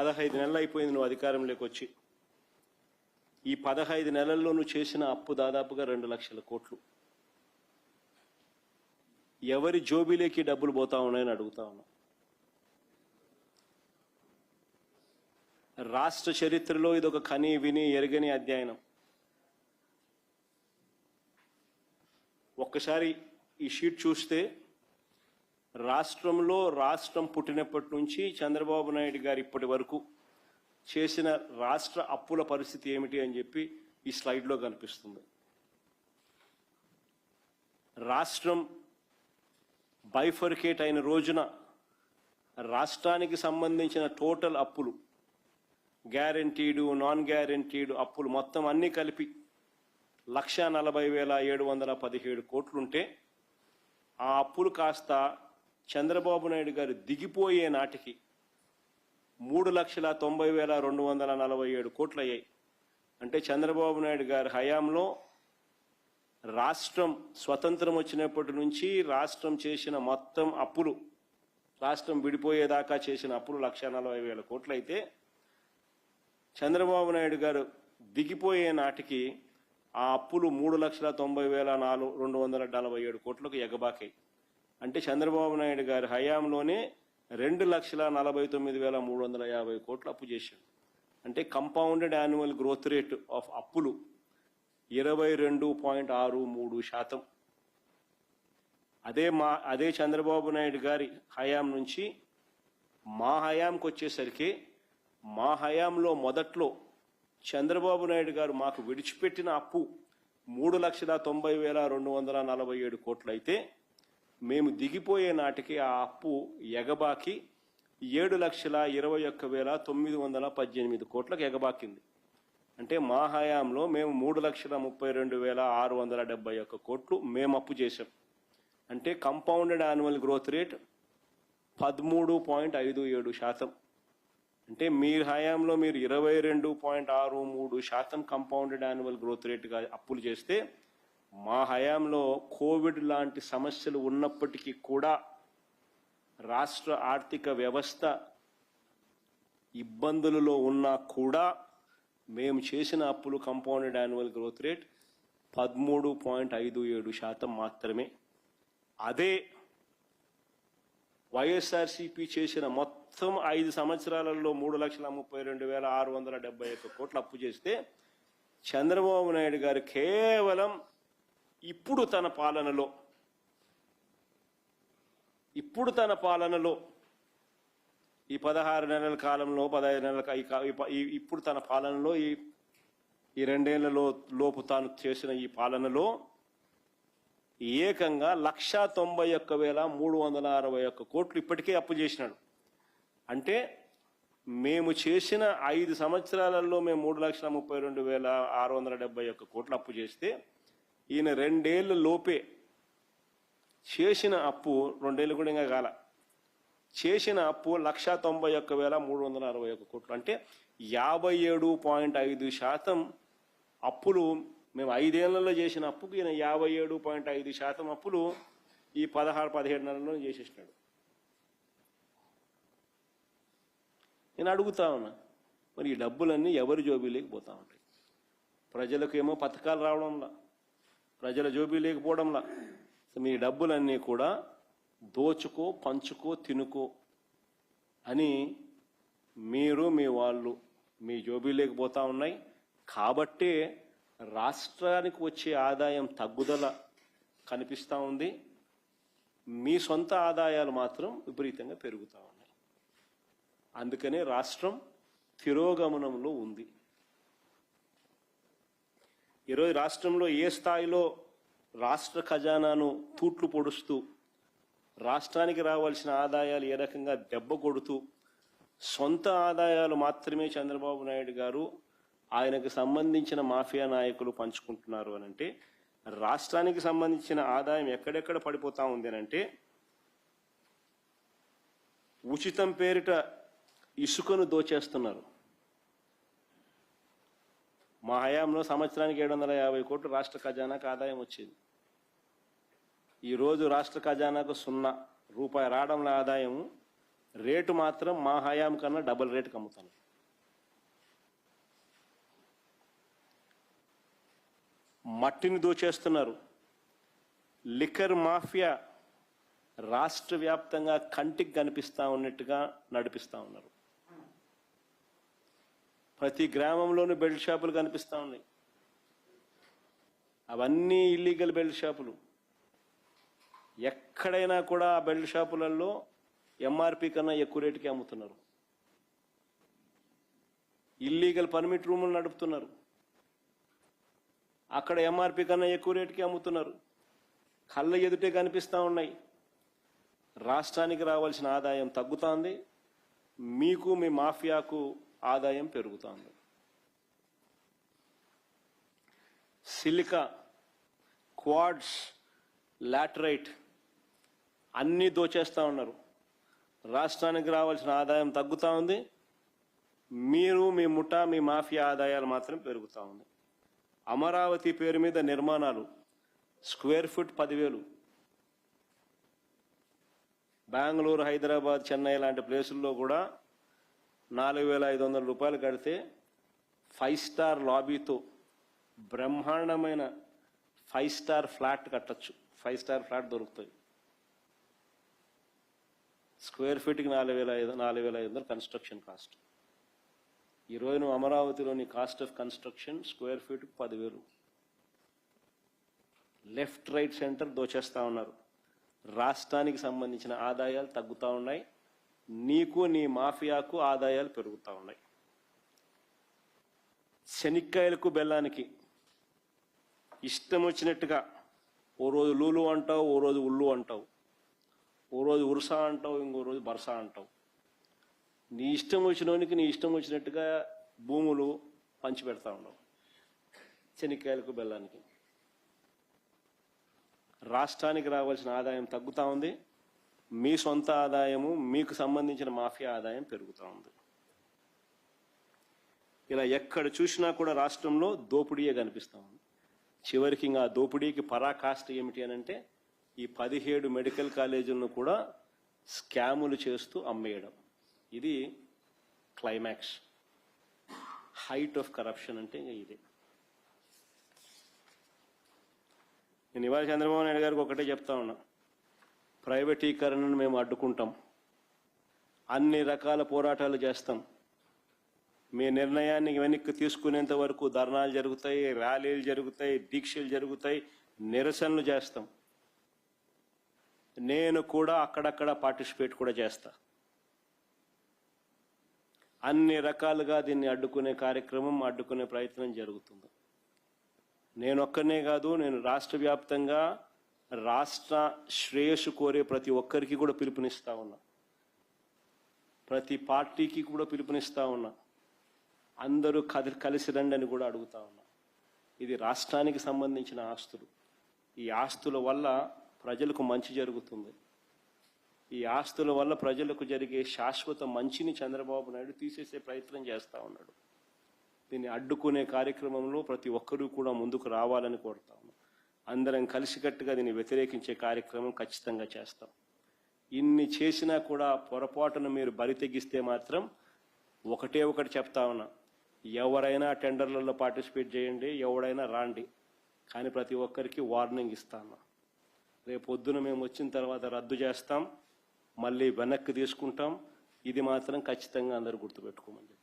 పదహైదు నెలలు అయిపోయింది నువ్వు అధికారంలోకి వచ్చి. ఈ పదహైదు నెలల్లో నువ్వు చేసిన అప్పు దాదాపుగా రెండు లక్షల కోట్లు. ఎవరి జోబీలోకి డబ్బులు పోతా ఉన్నాయని అడుగుతా ఉన్నా రాష్ట్ర చరిత్రలో ఇది ఒక కని విని ఎరగని అధ్యయనం. ఒక్కసారి ఈ షీట్ చూస్తే రాష్ట్రంలో రాష్ట్రం పుట్టినప్పటి నుంచి చంద్రబాబు నాయుడు గారు ఇప్పటి వరకు చేసిన రాష్ట్ర అప్పుల పరిస్థితి ఏమిటి అని చెప్పి ఈ స్లైడ్లో కనిపిస్తుంది. రాష్ట్రం బైఫర్కేట్ అయిన రోజున రాష్ట్రానికి సంబంధించిన టోటల్ అప్పులు గ్యారంటీడు నాన్ గ్యారంటీడు అప్పులు మొత్తం అన్నీ కలిపి లక్ష నలభై వేల ఏడు వందల పదిహేడు కోట్లుంటే ఆ అప్పులు కాస్త చంద్రబాబు నాయుడు గారు దిగిపోయే నాటికి మూడు లక్షల తొంభై వేల రెండు వందల నలభై ఏడు కోట్లు అయ్యాయి అంటే చంద్రబాబు నాయుడు గారి హయాంలో రాష్ట్రం స్వతంత్రం వచ్చినప్పటి నుంచి రాష్ట్రం చేసిన మొత్తం అప్పులు రాష్ట్రం విడిపోయేదాకా చేసిన అప్పులు లక్ష నలభై వేల కోట్లు అయితే చంద్రబాబు నాయుడు గారు దిగిపోయే నాటికి ఆ అప్పులు మూడు లక్షల తొంభై వేల నాలుగు రెండు వందల నలభై ఏడు కోట్లకు ఎగబాకాయి. అంటే చంద్రబాబు నాయుడు గారి హయాంలోనే రెండు లక్షల నలభై తొమ్మిది వేల మూడు వందల యాభై కోట్లు అప్పు చేశాడు. అంటే compounded annual growth rate of అప్పులు ఇరవై రెండు పాయింట్ ఆరు మూడు శాతం. అదే మా అదే చంద్రబాబు నాయుడు గారి హయాం నుంచి మా హయాంకి వచ్చేసరికి మా హయాంలో మొదట్లో చంద్రబాబు నాయుడు గారు మాకు విడిచిపెట్టిన అప్పు మూడు లక్షల తొంభై వేల రెండు వందల నలభై ఏడు కోట్లు అయితే మేము దిగిపోయే నాటికి ఆ అప్పు ఎగబాకి ఏడు లక్షల ఇరవై ఒక్క వేల తొమ్మిది వందల పద్దెనిమిది కోట్లకు ఎగబాకింది. అంటే మా హయాంలో మేము మూడు లక్షల ముప్పై రెండు వేల ఆరు వందల డెబ్బై ఒక్క కోట్లు మేము అప్పు చేశాం. అంటే కంపౌండెడ్ యాన్యువల్ గ్రోత్ రేట్ పదమూడు పాయింట్ ఐదు ఏడు శాతం. అంటే మీ హయాంలో మీరు ఇరవై రెండు పాయింట్ ఆరు మూడు శాతం కంపౌండెడ్ యాన్యువల్ గ్రోత్ రేట్గా అప్పులు చేస్తే మా హయాంలో కోవిడ్ లాంటి సమస్యలు ఉన్నప్పటికీ కూడా రాష్ట్ర ఆర్థిక వ్యవస్థ ఇబ్బందులలో ఉన్నా కూడా మేము చేసిన అప్పులు కంపౌండెడ్ యాన్యువల్ గ్రోత్ రేట్ పదమూడు పాయింట్ ఐదు ఏడు శాతం మాత్రమే. అదే వైఎస్ఆర్సీపీ చేసిన మొత్తం ఐదు సంవత్సరాలలో మూడు లక్షల ముప్పై రెండు వేల ఆరు వందల డెబ్బై ఒక్క కోట్లు అప్పు చేస్తే చంద్రబాబు నాయుడు గారు కేవలం ఇప్పుడు తన పాలనలో. ఇప్పుడు తన పాలనలో. ఈ పదహారు నెలల కాలంలో పదహైదు నెలల ఈ ఇప్పుడు తన పాలనలో ఈ ఈ రెండేళ్ళలో లోపు తాను చేసిన ఈ పాలనలో ఏకంగా లక్షా తొంభై ఒక్క వేల మూడు వందల అరవై ఒక్క కోట్లు ఇప్పటికే అప్పు చేసినాడు. అంటే మేము చేసిన ఐదు సంవత్సరాలలో మేము మూడు లక్షల ముప్పై రెండు వేల ఆరు వందల డెబ్బై ఒక్క కోట్లు అప్పు చేస్తే ఈయన రెండేళ్ళ లోపే చేసిన అప్పు రెండేళ్ళు కూడా ఇంకా కాల. చేసిన అప్పు లక్ష తొంభై ఒక్క వేల మూడు వందల అరవై ఒక్క కోట్లు. అంటే యాభై ఏడు పాయింట్ ఐదు శాతం అప్పులు మేము ఐదేళ్ళలో చేసిన అప్పుకి ఈయన యాభై ఏడు పాయింట్ ఐదు శాతం అప్పులు ఈ పదహారు పదిహేడు నెలల్లో చేసేసినాడు. నేను అడుగుతా ఉన్నా మరి ఈ డబ్బులన్నీ ఎవరి జోబీలోకి పోతా ఉంటాయి? ప్రజలకు ఏమో పథకాలు రావడంలా. ప్రజల జోబీ లేకపోవడంలా. మీ డబ్బులన్నీ కూడా దోచుకో పంచుకో తినుకో అని మీరు మీ వాళ్ళు మీ జోబీ లేకపోతా ఉన్నాయి. కాబట్టే రాష్ట్రానికి వచ్చే ఆదాయం తగ్గుదల కనిపిస్తూ ఉంది. మీ సొంత ఆదాయాలు మాత్రం విపరీతంగా పెరుగుతూ ఉన్నాయి. అందుకనే రాష్ట్రం తిరోగమనంలో ఉంది. ఈరోజు రాష్ట్రంలో ఏ స్థాయిలో రాష్ట్ర ఖజానాను తూట్లు పొడుస్తూ రాష్ట్రానికి రావాల్సిన ఆదాయాలు ఏ రకంగా దెబ్బ కొడుతూ సొంత ఆదాయాలు మాత్రమే చంద్రబాబు నాయుడు గారు ఆయనకు సంబంధించిన మాఫియా నాయకులు పంచుకుంటున్నారు అని అంటే రాష్ట్రానికి సంబంధించిన ఆదాయం ఎక్కడెక్కడ పడిపోతా ఉంది అని అంటే ఉచితం పేరిట ఇసుకను దోచేస్తున్నారు. మా హయాంలో సంవత్సరానికి ఏడు వందల యాభై కోట్లు రాష్ట్ర ఖజానాకు ఆదాయం వచ్చింది. ఈరోజు రాష్ట్ర ఖజానాకు సున్నా రూపాయి రావడంలో ఆదాయం రేటు మాత్రం మా హయాం కన్నా డబుల్ రేటుకి అమ్ముతాను మట్టిని దోచేస్తున్నారు. లిక్కర్ మాఫియా రాష్ట్ర వ్యాప్తంగా కంటికి కనిపిస్తా ఉన్నట్టుగా నడిపిస్తా ఉన్నారు. ప్రతి గ్రామంలోనూ బెల్ట్ షాపులు కనిపిస్తూ ఉన్నాయి. అవన్నీ ఇల్లీగల్ బెల్ట్ షాపులు. ఎక్కడైనా కూడా ఆ బెల్ట్ షాపులలో ఎంఆర్పి కన్నా ఎక్కువ రేటుకి అమ్ముతున్నారు. ఇల్లీగల్ పర్మిట్ రూములు నడుపుతున్నారు. అక్కడ ఎంఆర్పి కన్నా ఎక్కువ రేటుకి అమ్ముతున్నారు. కళ్ళ ఎదుటే కనిపిస్తూ ఉన్నాయి. రాష్ట్రానికి రావాల్సిన ఆదాయం తగ్గుతోంది. మీకు మీ మాఫియాకు ఆదాయం పెరుగుతోంది. సిలికా క్వాడ్స్ లాటరైట్ అన్నీ దోచేస్తూ ఉన్నారు. రాష్ట్రానికి రావాల్సిన ఆదాయం తగ్గుతూ ఉంది. మీరు మీ ముఠా మీ మాఫియా ఆదాయాలు మాత్రం పెరుగుతూ ఉంది. అమరావతి పేరు మీద నిర్మాణాలు స్క్వేర్ ఫుట్ పదివేలు. బెంగళూరు హైదరాబాద్ చెన్నై లాంటి ప్లేసుల్లో కూడా నాలుగు వేల ఐదు వందల రూపాయలు కడితే ఫైవ్ స్టార్ లాబీతో బ్రహ్మాండమైన ఫైవ్ స్టార్ ఫ్లాట్ కట్టచ్చు. ఫైవ్ స్టార్ ఫ్లాట్ దొరుకుతుంది స్క్వేర్ ఫీట్కి నాలుగు వేల ఐదు నాలుగు వేల ఐదు వందలు కన్స్ట్రక్షన్ కాస్ట్. ఈరోజు నువ్వు అమరావతిలోని కాస్ట్ ఆఫ్ కన్స్ట్రక్షన్ స్క్వేర్ ఫీట్కి పదివేలు. లెఫ్ట్ రైట్ సెంటర్ దోచేస్తా ఉన్నారు. రాష్ట్రానికి సంబంధించిన ఆదాయాలు తగ్గుతూ ఉన్నాయి. నీకు నీ మాఫియాకు ఆదాయాలు పెరుగుతూ ఉన్నాయి. శనిక్కాయలకు బెల్లానికి ఇష్టం వచ్చినట్టుగా ఓ రోజు లూలు అంటావు ఓ రోజు ఉల్లు అంటావు ఓ రోజు ఉరుసా అంటావు ఇంకో రోజు బరసా అంటావు. నీ ఇష్టం వచ్చినోనికి నీ ఇష్టం వచ్చినట్టుగా భూములు పంచి పెడతా ఉండవు శనిక్కాయలకు బెల్లానికి రాష్ట్రానికి రావాల్సిన ఆదాయం తగ్గుతూ ఉంది. మీ సొంత ఆదాయము మీకు సంబంధించిన మాఫియా ఆదాయం పెరుగుతూ ఉంది. ఇలా ఎక్కడ చూసినా కూడా రాష్ట్రంలో దోపిడీయే కనిపిస్తూ ఉంది. చివరికి ఇంకా దోపిడీకి పరాకాష్ట ఏమిటి అని అంటే ఈ పదిహేడు మెడికల్ కాలేజీలను కూడా స్కాములు చేస్తూ అమ్మేయడం. ఇది క్లైమాక్స్. హైట్ ఆఫ్ కరప్షన్ అంటే ఇంకా ఇదే. నేను ఇవాళ చంద్రబాబు నాయుడు గారికి ఒకటే చెప్తా ఉన్నా. ప్రైవేటీకరణను మేము అడ్డుకుంటాం. అన్ని రకాల పోరాటాలు చేస్తాం. మీ నిర్ణయాన్ని వెనక్కి తీసుకునేంత వరకు ధర్నాలు జరుగుతాయి ర్యాలీలు జరుగుతాయి దీక్షలు జరుగుతాయి నిరసనలు చేస్తాం. నేను కూడా అక్కడక్కడ పార్టిసిపేట్ కూడా చేస్తా. అన్ని రకాలుగా దీన్ని అడ్డుకునే కార్యక్రమం అడ్డుకునే ప్రయత్నం జరుగుతుంది. నేను ఒక్కనే కాదు నేను రాష్ట్ర వ్యాప్తంగా రాష్ట్ర శ్రేయస్సు కోరే ప్రతి ఒక్కరికి కూడా పిలుపునిస్తా ఉన్నా. ప్రతి పార్టీకి కూడా పిలుపునిస్తా ఉన్నా. అందరూ కది కలిసి రండి అని కూడా అడుగుతా ఉన్నా. ఇది రాష్ట్రానికి సంబంధించిన ఆస్తులు. ఈ ఆస్తుల వల్ల ప్రజలకు మంచి జరుగుతుంది. ఈ ఆస్తుల వల్ల ప్రజలకు జరిగే శాశ్వత మంచిని చంద్రబాబు నాయుడు తీసేసే ప్రయత్నం చేస్తూ ఉన్నాడు. దీన్ని అడ్డుకునే కార్యక్రమంలో ప్రతి ఒక్కరూ కూడా ముందుకు రావాలని కోరుతాం అందరం కలిసికట్టుగా దీన్ని వ్యతిరేకించే కార్యక్రమం ఖచ్చితంగా చేస్తాం. ఇన్ని చేసినా కూడా పొరపాటున మీరు బరి తెగిస్తే మాత్రం ఒకటే ఒకటి చెప్తా ఉన్నా. ఎవరైనా టెండర్లలో పార్టిసిపేట్ చేయండి ఎవడైనా రాండి. కానీ ప్రతి ఒక్కరికి వార్నింగ్ ఇస్తాను రేపు పొద్దున మేము వచ్చిన తర్వాత రద్దు చేస్తాం మళ్ళీ వెనక్కి తీసుకుంటాం. ఇది మాత్రం ఖచ్చితంగా అందరూ గుర్తుపెట్టుకోమని